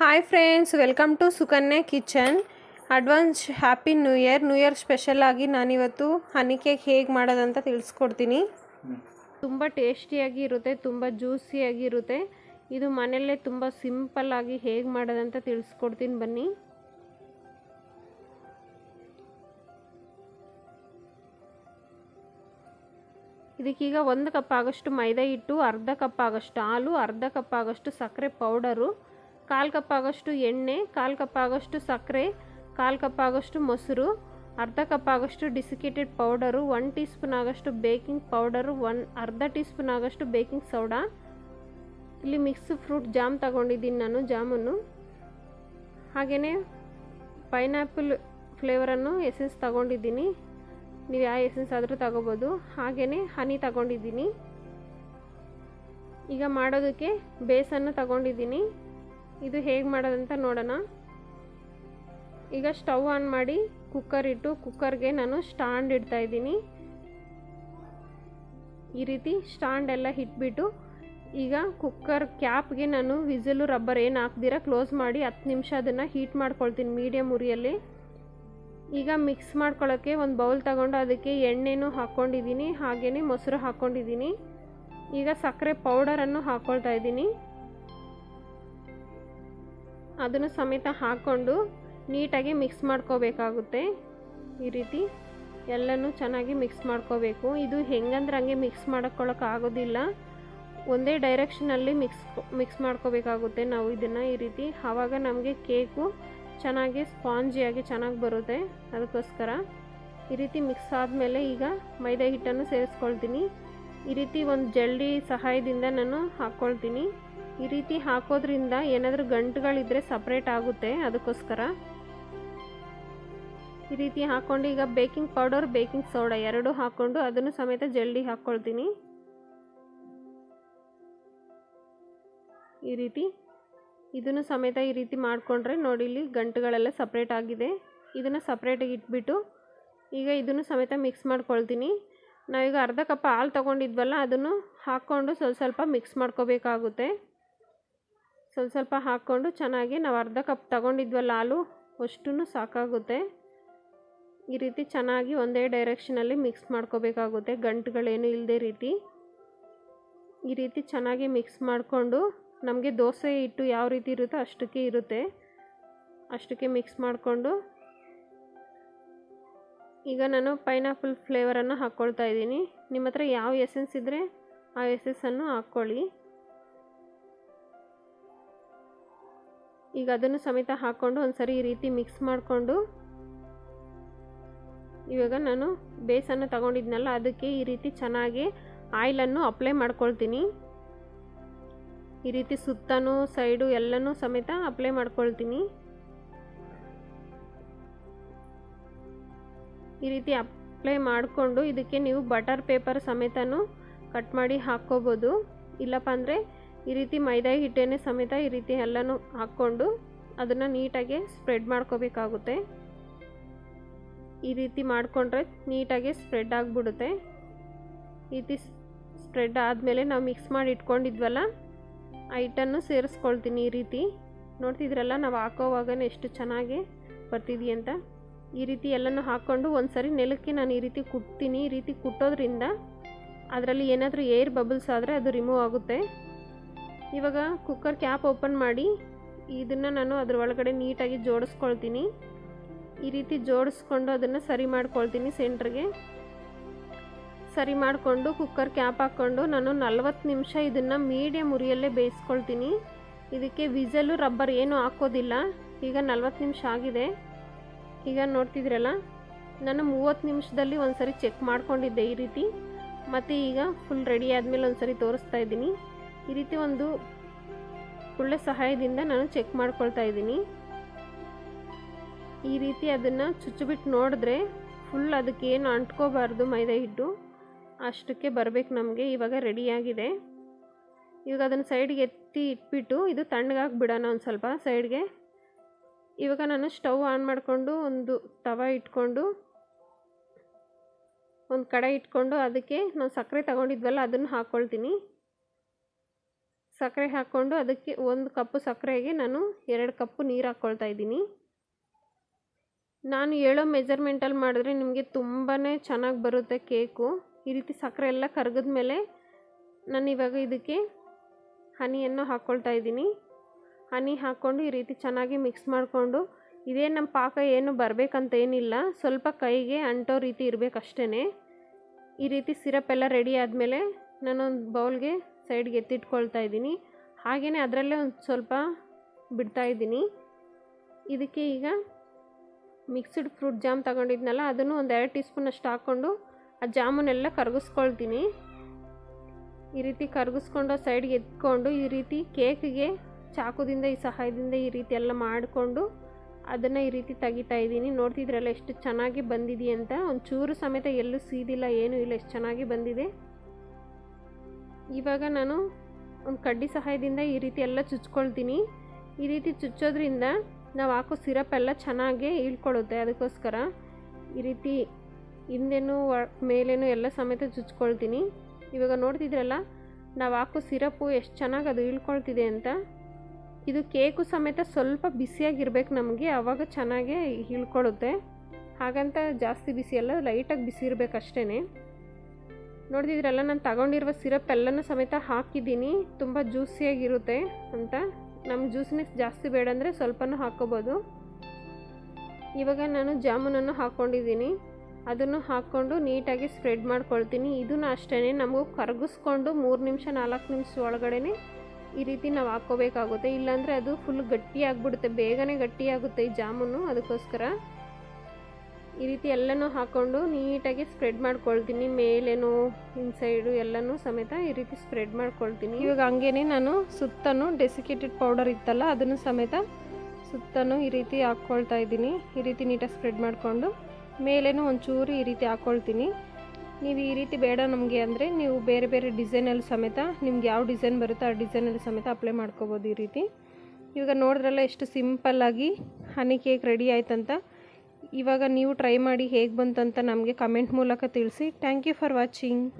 Hi friends welcome to Sukanya kitchen advance happy new year new year ಸ್ಪೆಷಲಾಗಿ ನಾನಿವತ್ತು honey cake ಹೇಗೆ ಮಾಡೋದಂತ ತಿಳಿಸ್ಕೊಡ್ತೀನಿ. ತುಂಬ ಟೇಸ್ಟಿಯಾಗಿ ಇರುತ್ತೆ, ತುಂಬ ಜ್ಯೂಸಿಯಾಗಿ ಇರುತ್ತೆ. ಇದು ಮನೆಯಲ್ಲೇ ತುಂಬ ಸಿಂಪಲ್ ಆಗಿ ಹೇಗೆ ಮಾಡೋದಂತ ತಿಳಿಸ್ಕೊಡ್ತೀನಿ ಬನ್ನಿ. ಇದಕ್ಕೀಗ ಒಂದು ಕಪ್ ಆಗೋಷ್ಟು ಮೈದಾ ಹಿಟ್ಟು, ಅರ್ಧ ಕಪ್ ಆಗೋಷ್ಟು ಹಾಲು, ಅರ್ಧ ಕಪ್ ಆಗೋಷ್ಟು ಸಕ್ಕರೆ ಪೌಡರು. ಕಾಲು ಕಪ್ ಆಗೋಷ್ಟು ಎಣ್ಣೆ, ಕಾಲು ಕಪ್ ಆಗೋಷ್ಟು ಸಕ್ಕರೆ, ಕಾಲು ಕಪ್ ಆಗೋಷ್ಟು ಮೊಸರು, ಅರ್ಧ ಕಪ್ ಆಗೋಷ್ಟು desiccated powder one teaspoon ಆಗೋಷ್ಟು ಬೇಕಿಂಗ್ ಪೌಡರು ಒನ್ ಅರ್ಧ ಟೀ ಸ್ಪೂನ್ ಆಗೋಷ್ಟು ಬೇಕಿಂಗ್ ಸೋಡಾ ಇಲ್ಲಿ ಮಿಕ್ಸ್ ಫ್ರೂಟ್ ಜಾಮ್ ತಗೊಂಡಿದ್ದೀನಿ ನಾನು ಜಾಮನ್ನು ಹಾಗೆಯೇ ಪೈನಾಪಲ್ ಫ್ಲೇವರನ್ನು ಎಸೆನ್ಸ್ ತಗೊಂಡಿದ್ದೀನಿ. ನೀವು ಯಾವ ಎಸೆನ್ಸ್ ಆದರೂ ತಗೋಬೋದು. ಹಾಗೆಯೇ ಹನಿ ತಗೊಂಡಿದ್ದೀನಿ. ಈಗ ಮಾಡೋದಕ್ಕೆ ಬೇಸನ್ನು ತಗೊಂಡಿದ್ದೀನಿ. ಇದು ಹೇಗೆ ಮಾಡೋದಂತ ನೋಡೋಣ. ಈಗ ಸ್ಟವ್ ಆನ್ ಮಾಡಿ ಕುಕ್ಕರ್ ಇಟ್ಟು ಕುಕ್ಕರ್ಗೆ ನಾನು ಸ್ಟ್ಯಾಂಡ್ ಇಡ್ತಾ ಇದ್ದೀನಿ. ಈ ರೀತಿ ಸ್ಟ್ಯಾಂಡ್ ಎಲ್ಲ ಇಟ್ಬಿಟ್ಟು ಈಗ ಕುಕ್ಕರ್ ಕ್ಯಾಪ್ಗೆ ನಾನು ವಿಸಿಲು ರಬ್ಬರ್ ಏನು ಹಾಕ್ದಿರ ಕ್ಲೋಸ್ ಮಾಡಿ ಹತ್ತು ನಿಮಿಷ ಅದನ್ನು ಹೀಟ್ ಮಾಡ್ಕೊಳ್ತೀನಿ ಮೀಡಿಯಮ್ ಉರಿಯಲ್ಲಿ. ಈಗ ಮಿಕ್ಸ್ ಮಾಡ್ಕೊಳ್ಳೋಕ್ಕೆ ಒಂದು ಬೌಲ್ ತಗೊಂಡು ಅದಕ್ಕೆ ಎಣ್ಣೆನೂ ಹಾಕ್ಕೊಂಡಿದ್ದೀನಿ ಹಾಗೆಯೇ ಮೊಸರು ಹಾಕ್ಕೊಂಡಿದ್ದೀನಿ ಈಗ ಸಕ್ಕರೆ ಪೌಡರನ್ನು ಹಾಕ್ಕೊಳ್ತಾ ಇದ್ದೀನಿ. ಅದನ್ನು ಸಮೇತ ಹಾಕ್ಕೊಂಡು ನೀಟಾಗಿ ಮಿಕ್ಸ್ ಮಾಡ್ಕೋಬೇಕಾಗುತ್ತೆ. ಈ ರೀತಿ ಎಲ್ಲನೂ ಚೆನ್ನಾಗಿ ಮಿಕ್ಸ್ ಮಾಡ್ಕೋಬೇಕು. ಇದು ಹೆಂಗಂದ್ರೆ ಹಂಗೆ ಮಿಕ್ಸ್ ಮಾಡ್ಕೊಳ್ಳೋಕೆ ಆಗೋದಿಲ್ಲ. ಒಂದೇ ಡೈರೆಕ್ಷನಲ್ಲಿ ಮಿಕ್ಸ್ ಮಿಕ್ಸ್ ಮಾಡ್ಕೋಬೇಕಾಗುತ್ತೆ ನಾವು ಇದನ್ನು ಈ ರೀತಿ. ಆವಾಗ ನಮಗೆ ಕೇಕು ಚೆನ್ನಾಗಿ ಸ್ಪಾಂಜಿಯಾಗಿ ಚೆನ್ನಾಗಿ ಬರುತ್ತೆ. ಅದಕ್ಕೋಸ್ಕರ ಈ ರೀತಿ ಮಿಕ್ಸ್ ಆದಮೇಲೆ ಈಗ ಮೈದಾ ಹಿಟ್ಟನ್ನು ಸೇರಿಸ್ಕೊಳ್ತೀನಿ. ಈ ರೀತಿ ಒಂದು ಜಲ್ಡಿ ಸಹಾಯದಿಂದ ನಾನು ಹಾಕ್ಕೊಳ್ತೀನಿ ಈ ರೀತಿ ಹಾಕೋದ್ರಿಂದ ಏನಾದರೂ ಗಂಟುಗಳಿದ್ರೆ ಸಪ್ರೇಟ್ ಆಗುತ್ತೆ ಅದಕ್ಕೋಸ್ಕರ. ಈ ರೀತಿ ಹಾಕ್ಕೊಂಡು ಈಗ ಬೇಕಿಂಗ್ ಪೌಡರ್ ಬೇಕಿಂಗ್ ಸೋಡಾ ಎರಡು ಹಾಕ್ಕೊಂಡು ಅದನ್ನು ಸಮೇತ ಜಲ್ಡಿ ಹಾಕ್ಕೊಳ್ತೀನಿ ಈ ರೀತಿ ಇದನ್ನು ಸಮೇತ ಈ ರೀತಿ ಮಾಡಿಕೊಂಡ್ರೆ ನೋಡಿ ಇಲ್ಲಿ ಗಂಟುಗಳೆಲ್ಲ ಸಪ್ರೇಟ್ ಆಗಿದೆ. ಇದನ್ನು ಸಪ್ರೇಟಾಗಿ ಇಟ್ಬಿಟ್ಟು ಈಗ ಇದನ್ನು ಸಮೇತ ಮಿಕ್ಸ್ ಮಾಡ್ಕೊಳ್ತೀನಿ. ನಾವೀಗ ಅರ್ಧ ಕಪ್ ಹಾಲು ತೊಗೊಂಡಿದ್ವಲ್ಲ ಅದನ್ನು ಹಾಕ್ಕೊಂಡು ಸ್ವಲ್ಪ ಸ್ವಲ್ಪ ಮಿಕ್ಸ್ ಮಾಡ್ಕೋಬೇಕಾಗುತ್ತೆ. ಸ್ವಲ್ಪ ಸ್ವಲ್ಪ ಹಾಕ್ಕೊಂಡು ಚೆನ್ನಾಗಿ ನಾವು ಅರ್ಧ ಕಪ್ ತಗೊಂಡಿದ್ವಲ್ಲ ಹಾಲು ಅಷ್ಟೂ ಸಾಕಾಗುತ್ತೆ. ಈ ರೀತಿ ಚೆನ್ನಾಗಿ ಒಂದೇ ಡೈರೆಕ್ಷನಲ್ಲಿ ಮಿಕ್ಸ್ ಮಾಡ್ಕೋಬೇಕಾಗುತ್ತೆ, ಗಂಟುಗಳೇನು ಇಲ್ಲದೆ ರೀತಿ. ಈ ರೀತಿ ಚೆನ್ನಾಗಿ ಮಿಕ್ಸ್ ಮಾಡಿಕೊಂಡು ನಮಗೆ ದೋಸೆ ಹಿಟ್ಟು ಯಾವ ರೀತಿ ಇರುತ್ತೋ ಅಷ್ಟಕ್ಕೆ ಇರುತ್ತೆ. ಅಷ್ಟಕ್ಕೆ ಮಿಕ್ಸ್ ಮಾಡಿಕೊಂಡು ಈಗ ನಾನು ಪೈನಾಪಲ್ ಫ್ಲೇವರನ್ನು ಹಾಕ್ಕೊಳ್ತಾ ಇದ್ದೀನಿ. ನಿಮ್ಮ ಹತ್ರ ಯಾವ ಎಸೆನ್ಸ್ ಇದ್ದರೆ ಆ ಎಸೆನ್ಸನ್ನು ಹಾಕ್ಕೊಳ್ಳಿ. ಈಗ ಅದನ್ನು ಸಮೇತ ಹಾಕ್ಕೊಂಡು ಒಂದ್ಸರಿ ಈ ರೀತಿ ಮಿಕ್ಸ್ ಮಾಡಿಕೊಂಡು ಇವಾಗ ನಾನು ಬೇಸನ್ನು ತಗೊಂಡಿದ್ನಲ್ಲ, ಅದಕ್ಕೆ ಈ ರೀತಿ ಚೆನ್ನಾಗಿ ಆಯಿಲನ್ನು ಅಪ್ಲೈ ಮಾಡ್ಕೊಳ್ತೀನಿ. ಈ ರೀತಿ ಸುತ್ತನೂ ಸೈಡು ಎಲ್ಲನೂ ಸಮೇತ ಅಪ್ಲೈ ಮಾಡ್ಕೊಳ್ತೀನಿ. ಈ ರೀತಿ ಅಪ್ಲೈ ಮಾಡಿಕೊಂಡು ಇದಕ್ಕೆ ನೀವು ಬಟರ್ ಪೇಪರ್ ಸಮೇತನೂ ಕಟ್ ಮಾಡಿ ಹಾಕ್ಕೋಬೋದು. ಇಲ್ಲಪ್ಪ ಅಂದರೆ ಈ ರೀತಿ ಮೈದಾ ಹಿಟ್ಟೇನೆ ಸಮೇತ ಈ ರೀತಿ ಎಲ್ಲನೂ ಹಾಕ್ಕೊಂಡು ಅದನ್ನು ನೀಟಾಗಿ ಸ್ಪ್ರೆಡ್ ಮಾಡ್ಕೋಬೇಕಾಗುತ್ತೆ. ಈ ರೀತಿ ಮಾಡಿಕೊಂಡ್ರೆ ನೀಟಾಗಿ ಸ್ಪ್ರೆಡ್ ಆಗಿಬಿಡುತ್ತೆ. ಈ ರೀತಿ ಸ್ಪ್ರೆಡ್ ಆದಮೇಲೆ ನಾವು ಮಿಕ್ಸ್ ಮಾಡಿ ಇಟ್ಕೊಂಡಿದ್ವಲ್ಲ, ಆ ಸೇರಿಸ್ಕೊಳ್ತೀನಿ ಈ ರೀತಿ. ನೋಡ್ತಿದ್ರಲ್ಲ ನಾವು ಹಾಕೋವಾಗನೇ ಎಷ್ಟು ಚೆನ್ನಾಗಿ ಅಂತ. ಈ ರೀತಿ ಎಲ್ಲನೂ ಹಾಕ್ಕೊಂಡು ಒಂದು ಸರಿ ನೆಲಕ್ಕೆ ನಾನು ಈ ರೀತಿ ಕುಟ್ತೀನಿ. ಈ ರೀತಿ ಕುಟ್ಟೋದ್ರಿಂದ ಅದರಲ್ಲಿ ಏನಾದರೂ ಏರ್ ಬಬಲ್ಸ್ ಆದರೆ ಅದು ರಿಮೂವ್ ಆಗುತ್ತೆ. ಇವಾಗ ಕುಕ್ಕರ್ ಕ್ಯಾಪ್ ಓಪನ್ ಮಾಡಿ, ಇದನ್ನು ನಾನು ಅದ್ರ ಒಳಗಡೆ ನೀಟಾಗಿ ಜೋಡಿಸ್ಕೊಳ್ತೀನಿ. ಈ ರೀತಿ ಜೋಡಿಸ್ಕೊಂಡು ಅದನ್ನು ಸರಿ ಮಾಡ್ಕೊಳ್ತೀನಿ ಸೆಂಟ್ರಿಗೆ. ಸರಿ ಮಾಡಿಕೊಂಡು ಕುಕ್ಕರ್ ಕ್ಯಾಪ್ ಹಾಕ್ಕೊಂಡು ನಾನು ನಲ್ವತ್ತು ನಿಮಿಷ ಇದನ್ನು ಮೀಡಿಯಮ್ ಉರಿಯಲ್ಲೇ ಬೇಯಿಸ್ಕೊಳ್ತೀನಿ. ಇದಕ್ಕೆ ವಿಸಲು ರಬ್ಬರ್ ಏನು ಹಾಕೋದಿಲ್ಲ. ಈಗ ನಲ್ವತ್ತು ನಿಮಿಷ ಆಗಿದೆ. ಈಗ ನೋಡ್ತಿದ್ರಲ್ಲ, ನಾನು ಮೂವತ್ತು ನಿಮಿಷದಲ್ಲಿ ಒಂದು ಸರಿ ಚೆಕ್ ಮಾಡ್ಕೊಂಡಿದ್ದೆ ಈ ರೀತಿ. ಮತ್ತು ಈಗ ಫುಲ್ ರೆಡಿ ಆದಮೇಲೆ ಒಂದು ಸರಿ ತೋರಿಸ್ತಾ ಇದ್ದೀನಿ. ಈ ರೀತಿ ಒಂದು ಒಳ್ಳೆ ಸಹಾಯದಿಂದ ನಾನು ಚೆಕ್ ಮಾಡ್ಕೊಳ್ತಾ ಇದ್ದೀನಿ. ಈ ರೀತಿ ಅದನ್ನು ಚುಚ್ಚುಬಿಟ್ಟು ನೋಡಿದ್ರೆ ಫುಲ್ ಅದಕ್ಕೆ ಏನು ಅಂಟ್ಕೋಬಾರ್ದು ಮೈದಾ ಹಿಟ್ಟು. ಅಷ್ಟಕ್ಕೆ ಬರಬೇಕು ನಮಗೆ, ಇವಾಗ ರೆಡಿಯಾಗಿದೆ ಇವಾಗ ಅದನ್ನು ಸೈಡ್ಗೆ ಎತ್ತಿ ಇಟ್ಬಿಟ್ಟು ಇದು ತಣ್ಣಗಾಗಿ ಬಿಡೋಣ ಒಂದು ಸ್ವಲ್ಪ ಸೈಡ್ಗೆ ಇವಾಗ ನಾನು ಸ್ಟವ್ ಆನ್ ಮಾಡಿಕೊಂಡು ಒಂದು ತವ ಇಟ್ಕೊಂಡು, ಒಂದು ಕಡೆ ಇಟ್ಕೊಂಡು ಅದಕ್ಕೆ ನಾವು ಸಕ್ಕರೆ ತಗೊಂಡಿದ್ವಲ್ಲ ಅದನ್ನು ಹಾಕ್ಕೊಳ್ತೀನಿ ಸಕ್ಕರೆ ಹಾಕ್ಕೊಂಡು ಅದಕ್ಕೆ ಒಂದು ಕಪ್ಪು ಸಕ್ಕರೆಗೆ ನಾನು ಎರಡು ಕಪ್ಪು ನೀರು ಹಾಕ್ಕೊಳ್ತಾ ಇದ್ದೀನಿ. ನಾನು ಹೇಳೋ ಮೆಜರ್ಮೆಂಟಲ್ಲಿ ಮಾಡಿದ್ರೆ ನಿಮಗೆ ತುಂಬಾ ಚೆನ್ನಾಗಿ ಬರುತ್ತೆ ಕೇಕು. ಈ ರೀತಿ ಸಕ್ಕರೆ ಎಲ್ಲ ಕರಗಿದ ಮೇಲೆ ನಾನು ಇವಾಗ ಇದಕ್ಕೆ ಹನಿಯನ್ನು ಹಾಕ್ಕೊಳ್ತಾ ಇದ್ದೀನಿ. ಹನಿ ಹಾಕ್ಕೊಂಡು ಈ ರೀತಿ ಚೆನ್ನಾಗಿ ಮಿಕ್ಸ್ ಮಾಡಿಕೊಂಡು ಇದೇ ನಮ್ಮ ಪಾಕ ಏನು ಬರಬೇಕಂತ ಏನಿಲ್ಲ. ಸ್ವಲ್ಪ ಕೈಗೆ ಅಂಟೋ ರೀತಿ ಇರಬೇಕಷ್ಟೇ ಈ ರೀತಿ ಸಿರಪ್ ಎಲ್ಲ ರೆಡಿ ಆದಮೇಲೆ ನಾನೊಂದು ಬೌಲ್ಗೆ ಸೈಡ್ಗೆ ಎತ್ತಿಟ್ಕೊಳ್ತಾ ಇದ್ದೀನಿ. ಹಾಗೆಯೇ ಅದರಲ್ಲೇ ಒಂದು ಸ್ವಲ್ಪ ಬಿಡ್ತಾ ಇದ್ದೀನಿ. ಇದಕ್ಕೆ ಈಗ ಮಿಕ್ಸ್ಡ್ ಫ್ರೂಟ್ ಜಾಮ್ ತಗೊಂಡಿದ್ನಲ್ಲ, ಅದನ್ನು ಒಂದು ಎರಡು ಟೀ ಸ್ಪೂನ್ ಅಷ್ಟು ಹಾಕ್ಕೊಂಡು ಆ ಜಾಮೂನೆಲ್ಲ ಕರಗಿಸ್ಕೊಳ್ತೀನಿ. ಈ ರೀತಿ ಕರಗಿಸ್ಕೊಂಡು ಸೈಡ್ಗೆ ಎತ್ಕೊಂಡು ಈ ರೀತಿ ಕೇಕ್ಗೆ ಚಾಕುದಿಂದ, ಈ ಸಹಾಯದಿಂದ ಈ ರೀತಿ ಎಲ್ಲ ಮಾಡಿಕೊಂಡು ಅದನ್ನು ಈ ರೀತಿ ತೆಗಿತಾ ಇದ್ದೀನಿ. ನೋಡ್ತಿದ್ರಲ್ಲ ಎಷ್ಟು ಚೆನ್ನಾಗಿ ಬಂದಿದೆಯಂತ. ಒಂದು ಚೂರು ಸಮೇತ ಎಲ್ಲೂ ಸೀದಿಲ್ಲ, ಏನೂ ಇಲ್ಲ, ಎಷ್ಟು ಚೆನ್ನಾಗಿ ಬಂದಿದೆ. ಇವಾಗ ನಾನು ಒಂದು ಕಡ್ಡಿ ಸಹಾಯದಿಂದ ಈ ರೀತಿ ಎಲ್ಲ ಚುಚ್ಕೊಳ್ತೀನಿ. ಈ ರೀತಿ ಚುಚ್ಚೋದ್ರಿಂದ ನಾವು ಹಾಕೋ ಸಿರಪ್ ಎಲ್ಲ ಚೆನ್ನಾಗಿ ಇಳ್ಕೊಳ್ಳುತ್ತೆ ಅದಕ್ಕೋಸ್ಕರ. ಈ ರೀತಿ ಹಿಂದೆನೂ ಮೇಲೇನು ಎಲ್ಲ ಸಮೇತ ಚುಚ್ಕೊಳ್ತೀನಿ. ಇವಾಗ ನೋಡ್ತಿದ್ರಲ್ಲ, ನಾವು ಹಾಕೋ ಸಿರಪ್ಪು ಎಷ್ಟು ಚೆನ್ನಾಗಿ ಅದು ಇಳ್ಕೊಳ್ತಿದೆ ಅಂತ. ಇದು ಕೇಕು ಸಮೇತ ಸ್ವಲ್ಪ ಬಿಸಿಯಾಗಿರ್ಬೇಕು ನಮಗೆ ಆವಾಗ ಚೆನ್ನಾಗೇ ಇಳ್ಕೊಳ್ಳುತ್ತೆ ಹಾಗಂತ ಜಾಸ್ತಿ ಬಿಸಿ ಅಲ್ಲ, ಲೈಟಾಗಿ ಬಿಸಿ ಇರಬೇಕಷ್ಟೇ ನೋಡಿದ್ರಲ್ಲ ನಾನು ತಗೊಂಡಿರುವ ಸಿರಪ್ ಎಲ್ಲನೂ ಸಮೇತ ಹಾಕಿದ್ದೀನಿ. ತುಂಬ ಜ್ಯೂಸಿಯಾಗಿರುತ್ತೆ ಅಂತ. ನಮ್ಮ ಜ್ಯೂಸ್ನೆಸ್ ಜಾಸ್ತಿ ಬೇಡ ಅಂದರೆ ಸ್ವಲ್ಪನೂ ಹಾಕ್ಕೋಬೋದು ಇವಾಗ ನಾನು ಜಾಮೂನನ್ನು ಹಾಕ್ಕೊಂಡಿದ್ದೀನಿ ಅದನ್ನು ಹಾಕ್ಕೊಂಡು ನೀಟಾಗಿ ಸ್ಪ್ರೆಡ್ ಮಾಡ್ಕೊಳ್ತೀನಿ. ಇದನ್ನು ಅಷ್ಟೇ ನಮಗೂ ಕರಗಿಸ್ಕೊಂಡು ಮೂರು ನಿಮಿಷ, ನಾಲ್ಕು ನಿಮಿಷ ಒಳಗಡೆ ಈ ರೀತಿ ನಾವು ಹಾಕ್ಕೋಬೇಕಾಗುತ್ತೆ. ಇಲ್ಲಾಂದರೆ ಅದು ಫುಲ್ ಗಟ್ಟಿಯಾಗ್ಬಿಡುತ್ತೆ. ಬೇಗನೆ ಗಟ್ಟಿಯಾಗುತ್ತೆ ಈ ಜಾಮೂನು. ಅದಕ್ಕೋಸ್ಕರ ಈ ರೀತಿ ಎಲ್ಲನೂ ಹಾಕ್ಕೊಂಡು ನೀಟಾಗಿ ಸ್ಪ್ರೆಡ್ ಮಾಡ್ಕೊಳ್ತೀನಿ. ಮೇಲೇನು, ಇನ್ಸೈಡು ಎಲ್ಲನೂ ಸಮೇತ ಈ ರೀತಿ ಸ್ಪ್ರೆಡ್ ಮಾಡ್ಕೊಳ್ತೀನಿ. ಇವಾಗ ಹಂಗೇನೆ ನಾನು ಸುತ್ತನೂ ಡೆಸಿಕೇಟೆಡ್ ಪೌಡರ್ ಇತ್ತಲ್ಲ, ಅದನ್ನು ಸಮೇತ ಸುತ್ತನೂ ಈ ರೀತಿ ಹಾಕ್ಕೊಳ್ತಾ ಇದ್ದೀನಿ. ಈ ರೀತಿ ನೀಟಾಗಿ ಸ್ಪ್ರೆಡ್ ಮಾಡಿಕೊಂಡು ಮೇಲೇನು ಒಂಚೂರು ಈ ರೀತಿ ಹಾಕ್ಕೊಳ್ತೀನಿ. ನೀವು ಈ ರೀತಿ ಬೇಡ ನಮಗೆ ಅಂದರೆ ನೀವು ಬೇರೆ ಬೇರೆ ಡಿಸೈನಲ್ಲಿ ಸಮೇತ, ನಿಮ್ಗೆ ಯಾವ ಡಿಸೈನ್ ಬರುತ್ತೋ ಆ ಡಿಸೈನಲ್ಲಿ ಸಮೇತ ಅಪ್ಲೈ ಮಾಡ್ಕೋಬೋದು ಈ ರೀತಿ. ಇವಾಗ ನೋಡಿದ್ರಲ್ಲ ಎಷ್ಟು ಸಿಂಪಲ್ಲಾಗಿ, ಹನಿ ಕೇಕ್ ರೆಡಿ ಆಯ್ತಂತ. ಇವಾಗ ನೀವು ಟ್ರೈ ಮಾಡಿ ಹೇಗೆ ಬಂತಂತ ನಮಗೆ ಕಮೆಂಟ್ ಮೂಲಕ ತಿಳಿಸಿ. Thank you for watching